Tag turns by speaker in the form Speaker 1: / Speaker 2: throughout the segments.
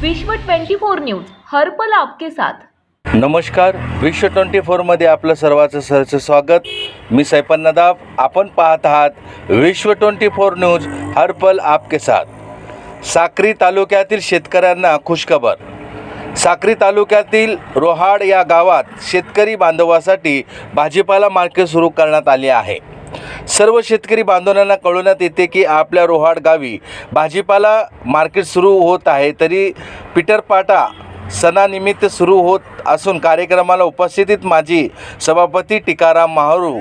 Speaker 1: विश्व 24 न्यूज हर्पल आपके साथ.
Speaker 2: नमस्कार विश्व ट्वेंटी फोरमध्ये आपलं सर्वांचं सरचं स्वागत. मी सैपन नदाब आपण पाहत आहात विश्व ट्वेंटी फोर न्यूज हरपल आपके साथ. साक्री तालुक्यातील शेतकऱ्यांना खुशखबर. साक्री तालुक्यातील रोहाड या गावात शेतकरी बांधवासाठी भाजीपाला मार्केट सुरू करण्यात आले आहे. सर्व शेतकरी बांधवांना कळवण्यात येते की आपल्या रोहाड गावी भाजीपाला मार्केट सुरू होत आहे. तरी पीटरपाटा सणानिमित्त सुरू होत असून कार्यक्रमाला उपस्थितीत माजी सभापती टिकाराम महारू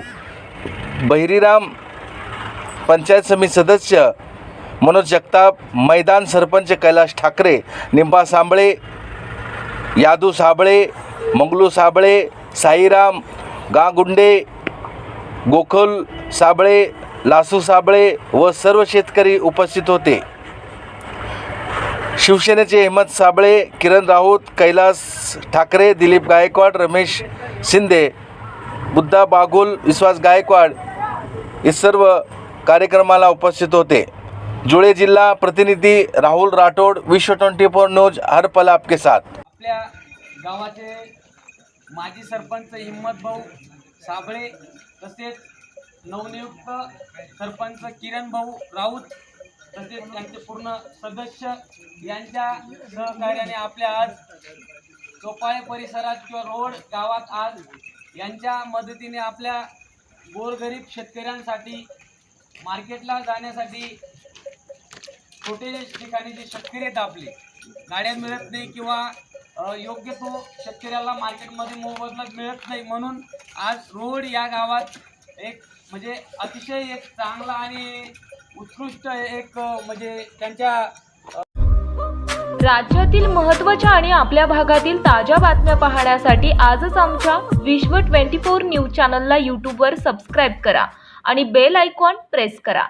Speaker 2: बहिरीराम पंचायत समिती सदस्य मनोज जगताप मैदान सरपंच कैलास ठाकरे निंबा सांबळे यादू साबळे मंगलू साबळे साईराम गागुंडे गोखल साबळे लासू साबळे व सर्व शेतकरी उपस्थित होते. शिवसेनेचे हेमंत साबळे किरण राऊत कैलास ठाकरे दिलीप गायकवाड रमेश शिंदे बुद्धा बागुल विश्वास गायकवाड हे सर्व कार्यक्रमाला उपस्थित होते. जुळे जिल्हा प्रतिनिधी राहुल राठोड विश्व ट्वेंटी फोर न्यूज हर पल आपके साथ.
Speaker 3: आपल्या गावाचे माजी सरपंच हिम्मत भाऊ साबळे तसेच नवनियुक्त सरपंच किरण भाऊ राऊत तसेच त्यांचे पूर्ण सदस्य यांच्या सहकार्याने आपल्या आज चोपाळे परिसरात किंवा रोड गावात आज यांच्या मदतीने आपल्या गोरगरीब शेतकऱ्यांसाठी मार्केटला जाण्यासाठी छोटे ठिकाणी जे शेतकरी आहेत आपले गाड्या मिळत नाही किंवा योग्य तो शेतकऱ्याला मार्केटमध्ये मोबदला मिळत नाही. म्हणून आज रोड या गावात एक म्हणजे अतिशय एक चांगला आणि उत्कृष्ट एक म्हणजे त्यांच्या
Speaker 1: राज्यातील महत्त्वाच्या आणि आपल्या भागातील ताज्या बातम्या पाहण्यासाठी आजच आमच्या विश्व 24 न्यूज चॅनलला यूट्यूबवर सबस्क्राईब करा आणि बेल आयकॉन प्रेस करा.